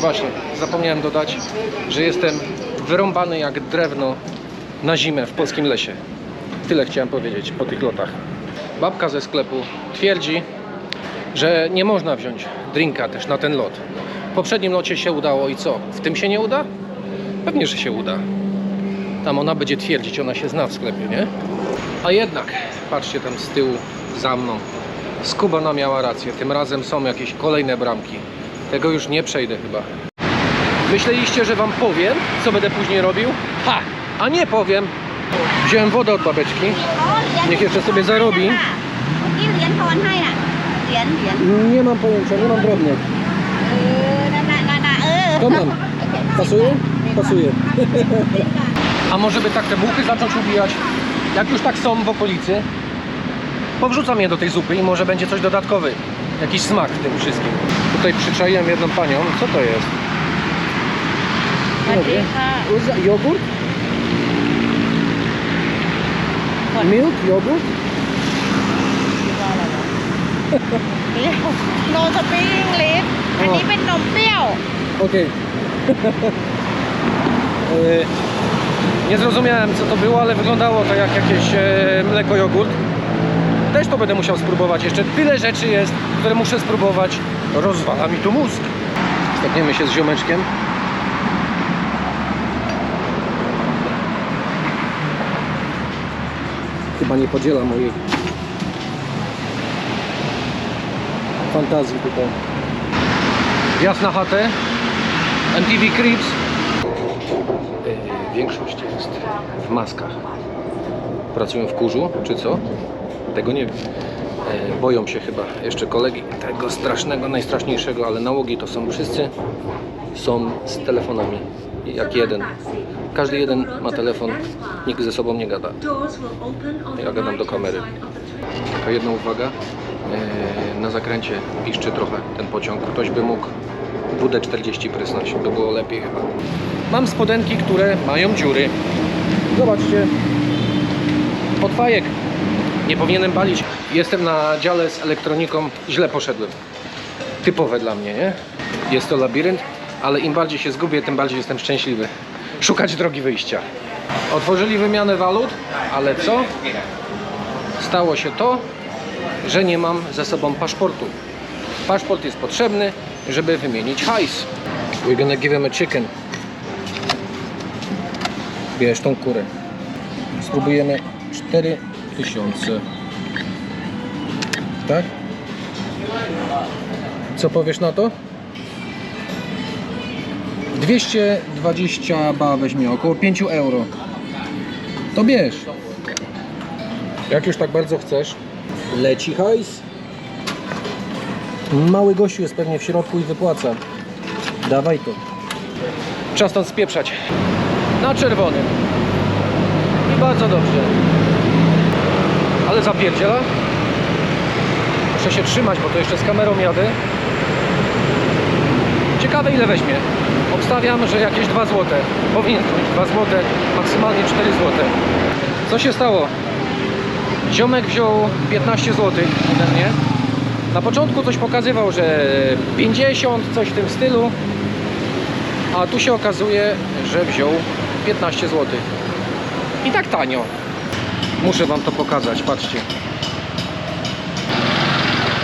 Właśnie, zapomniałem dodać, że jestem wyrąbany jak drewno na zimę w polskim lesie. Tyle chciałem powiedzieć po tych lotach. Babka ze sklepu twierdzi, że nie można wziąć drinka też na ten lot. W poprzednim locie się udało i co? W tym się nie uda? Pewnie, że się uda. Tam ona będzie twierdzić, ona się zna w sklepie, nie? A jednak, patrzcie tam z tyłu za mną. Skubana miała rację, tym razem są jakieś kolejne bramki. Tego już nie przejdę chyba. Myśleliście, że wam powiem, co będę później robił? Ha! A nie powiem! Wziąłem wodę od babeczki. Niech jeszcze sobie zarobi. Nie mam pojęcia, nie mam drobnych. To mam. Pasuje? Pasuje. A może by tak te buchy zacząć ubijać? Jak już tak są w okolicy, powrzucam je do tej zupy i może będzie coś dodatkowy. Jakiś smak w tym wszystkim. Tutaj przyczaiłem jedną panią. Co to jest? สวัสดีค่ะ Uza- Jogurt? Milk? Jogurt? โนสปริงลิฟอันนี้เป็นนมเปรี้ยว Okej. E, Nie zrozumiałem co to było, ale wyglądało to jak jakieś e, mleko jogurt. Też to będę musiał spróbować. Jeszcze tyle rzeczy jest, które muszę spróbować. Rozwala mi tu mózg. Stopniemy się z ziomeczkiem. Chyba nie podziela mojej fantazji tutaj. Wjazd na chatę. MTV Crips. Yy, większość jest w maskach. Pracują w kurzu, czy co? Tego nie wiem. Yy, boją się chyba jeszcze kolegi tego strasznego, najstraszniejszego, ale nałogi to są wszyscy są z telefonami. Jak jeden. Każdy jeden ma telefon, nikt ze sobą nie gada. Ja gadam do kamery. Taka jedna uwaga. Yy, Na zakręcie piszczy trochę ten pociąg. Ktoś by mógł WD-40 prysnąć, by było lepiej chyba. Mam spodenki, które mają dziury. Zobaczcie. Od fajek. Nie powinienem palić. Jestem na dziale z elektroniką. Źle poszedłem. Typowe dla mnie, nie? Jest to labirynt, ale im bardziej się zgubię, tym bardziej jestem szczęśliwy. Szukać drogi wyjścia. Otworzyli wymianę walut, ale co? Stało się to, że nie mam ze sobą paszportu. Paszport jest potrzebny, żeby wymienić hajs. We're gonna give him a chicken. Bierz tą kurę. Spróbujemy 4000. Tak? Co powiesz na to? 220 ba weźmie, około 5 euro. To bierz. Jak już tak bardzo chcesz, leci hajs. Mały gościu jest pewnie w środku i wypłaca. Dawaj to. Czas stąd spieprzać. Na czerwonym. I bardzo dobrze. Ale zapierdziela. Muszę się trzymać, bo to jeszcze z kamerą jadę. Ciekawe ile weźmie. Obstawiam, że jakieś 2 zł. Powinien być 2 zł, maksymalnie 4 zł. Co się stało? Ziomek wziął 15 zł ode mnie. Na początku coś pokazywał, że 50, coś w tym stylu. A tu się okazuje, że wziął 15 zł. I tak tanio. Muszę wam to pokazać, patrzcie.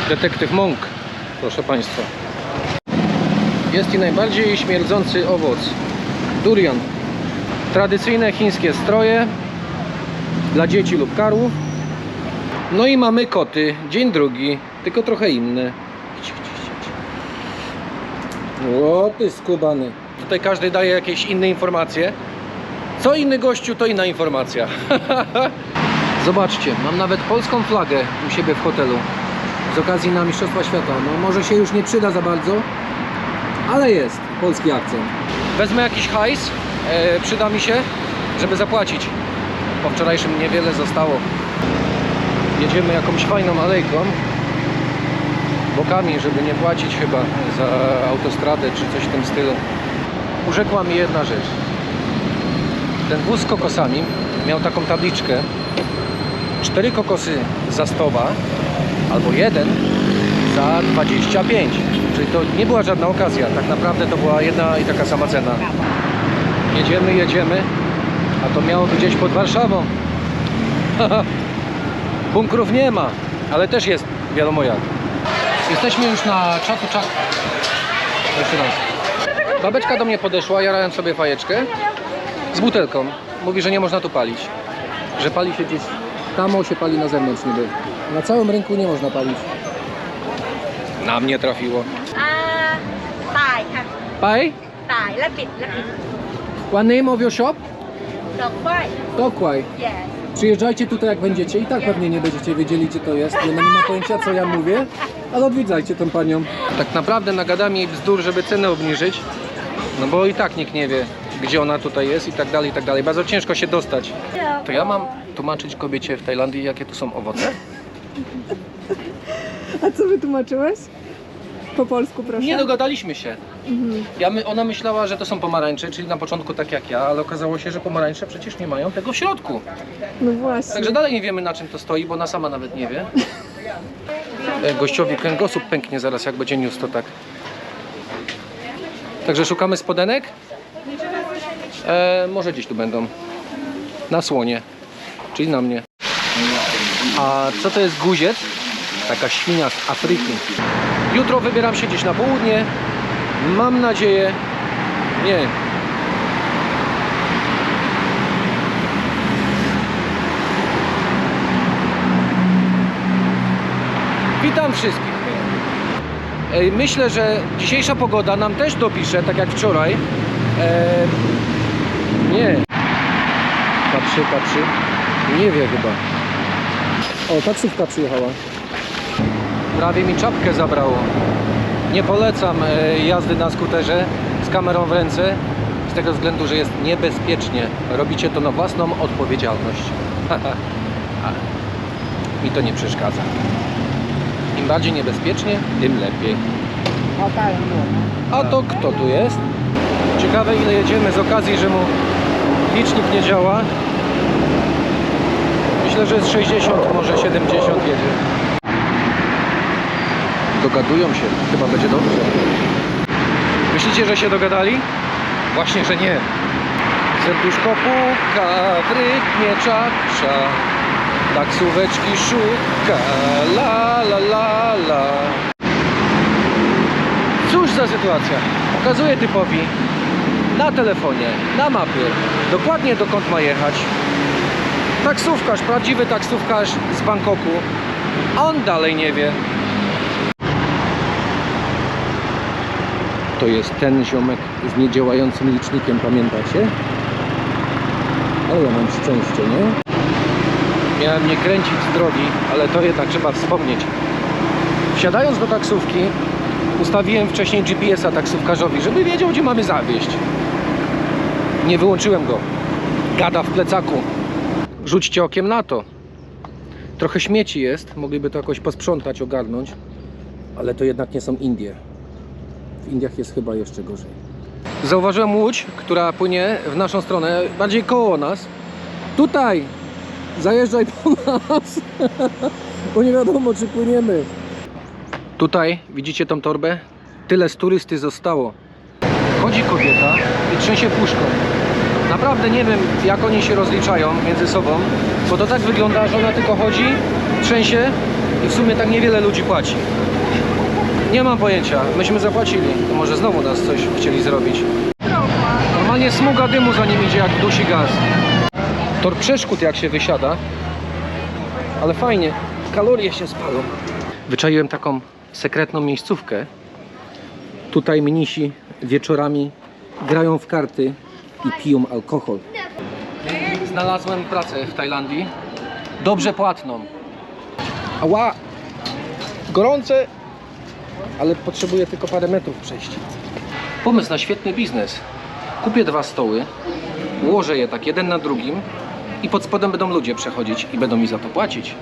Detektyw Monk, proszę państwa. Jest i najbardziej śmierdzący owoc. Durian. Tradycyjne chińskie stroje dla dzieci lub karłów. No i mamy koty. Dzień drugi, tylko trochę inne. O, ty skubany. Tutaj każdy daje jakieś inne informacje. Co inny gościu, to inna informacja. Zobaczcie, mam nawet polską flagę u siebie w hotelu. Z okazji na Mistrzostwa Świata. No może się już nie przyda za bardzo, ale jest polski akcent. Wezmę jakiś hajs, e, przyda mi się, żeby zapłacić. Po wczorajszym niewiele zostało. Jedziemy jakąś fajną alejką, bokami, żeby nie płacić chyba za autostradę czy coś w tym stylu. Urzekła mi jedna rzecz. Ten wóz z kokosami miał taką tabliczkę. Cztery kokosy za 100 albo jeden za 25. Czyli to nie była żadna okazja. Tak naprawdę to była jedna i taka sama cena. Jedziemy, jedziemy, a to miało być gdzieś pod Warszawą. Bunkrów nie ma, ale też jest wiadomo jak. Jesteśmy już na czatu czak. Jeszcze raz. Babeczka do mnie podeszła, jarając sobie fajeczkę z butelką. Mówi, że nie można tu palić. Że pali się gdzieś tam, się pali na zewnątrz niby. Na całym rynku nie można palić. Na mnie trafiło. อ่าตายค่ะ Paj, ตายและปิดและปิด one name of your shop? ดอกฝ้าย Dokłaj. yes Przyjeżdżajcie tutaj jak będziecie i tak pewnie nie będziecie wiedzieli gdzie to jest, bo ona nie ma pojęcia co ja mówię, ale odwiedzajcie tą panią. Tak naprawdę nagadam jej bzdur, żeby cenę obniżyć, no bo i tak nikt nie wie gdzie ona tutaj jest i tak dalej, i tak dalej. Bardzo ciężko się dostać. To ja mam tłumaczyć kobiecie w Tajlandii jakie tu są owoce? A co wytłumaczyłeś? Po polsku proszę. Nie dogadaliśmy się. Ja my, ona myślała, że to są pomarańcze, czyli na początku tak jak ja, ale okazało się, że pomarańcze przecież nie mają tego w środku. No właśnie. Także dalej nie wiemy na czym to stoi, bo ona sama nawet nie wie. E, Gościowi kręgosłup pęknie zaraz jak będzie news, to tak. Także szukamy spodenek. E, może gdzieś tu będą. Na słonie. Czyli na mnie. A co to jest guziec? Taka świnia z Afryki. Jutro wybieram się gdzieś na południe. Mam nadzieję. Nie. Witam wszystkich. Myślę, że dzisiejsza pogoda nam też dopisze, tak jak wczoraj. Eee, nie. Patrzy, patrzy. Nie wie chyba. O, taksówka przyjechała. Prawie mi czapkę zabrało. Nie polecam e, jazdy na skuterze z kamerą w ręce, z tego względu, że jest niebezpiecznie. Robicie to na własną odpowiedzialność. Mi to nie przeszkadza. Im bardziej niebezpiecznie, tym lepiej. A to kto tu jest? Ciekawe ile jedziemy z okazji, że mu licznik nie działa. Myślę, że z 60, może 70 jedzie. Dogadują się, chyba będzie dobrze. Myślicie, że się dogadali? Właśnie, że nie. Serduszko puka, w rytmie czacza. Taksóweczki szuka, la la la la. Cóż za sytuacja. Pokazuję typowi na telefonie, na mapie, dokładnie dokąd ma jechać. Taksówkarz, prawdziwy taksówkarz z Bangkoku, on dalej nie wie. To jest ten ziomek z niedziałającym licznikiem, pamiętacie? Ale ja mam szczęście, nie? Miałem nie kręcić z drogi, ale to jednak trzeba wspomnieć. Wsiadając do taksówki, ustawiłem wcześniej GPS-a taksówkarzowi, żeby wiedział, gdzie mamy zawieźć. Nie wyłączyłem go. Gada w plecaku. Rzućcie okiem na to. Trochę śmieci jest, mogliby to jakoś posprzątać, ogarnąć, ale to jednak nie są Indie. W Indiach jest chyba jeszcze gorzej. Zauważyłem łódź, która płynie w naszą stronę, bardziej koło nas. Tutaj! Zajeżdżaj po nas! Bo nie wiadomo, czy płyniemy. Tutaj widzicie tą torbę? Tyle z turysty zostało. Chodzi kobieta i trzęsie puszką. Naprawdę nie wiem, jak oni się rozliczają między sobą, bo to tak wygląda, że ona tylko chodzi, trzęsie i w sumie tak niewiele ludzi płaci. Nie mam pojęcia. Myśmy zapłacili. Może znowu nas coś chcieli zrobić. Normalnie smuga dymu za nim idzie jak dusi gaz. Tor przeszkód jak się wysiada. Ale fajnie. Kalorie się spalą. Wyczaiłem taką sekretną miejscówkę. Tutaj mnisi wieczorami grają w karty i piją alkohol. Znalazłem pracę w Tajlandii. Dobrze płatną. Ała! Gorące! ale potrzebuję tylko parę metrów przejść. Pomysł na świetny biznes. Kupię dwa stoły, ułożę je tak jeden na drugim i pod spodem będą ludzie przechodzić i będą mi za to płacić.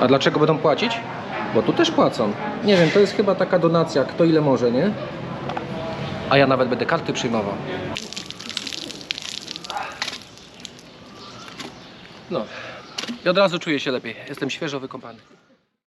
A dlaczego będą płacić? Bo tu też płacą. Nie wiem, to jest chyba taka donacja, kto ile może, nie? A ja nawet będę karty przyjmował. No. I od razu czuję się lepiej. Jestem świeżo wykąpany.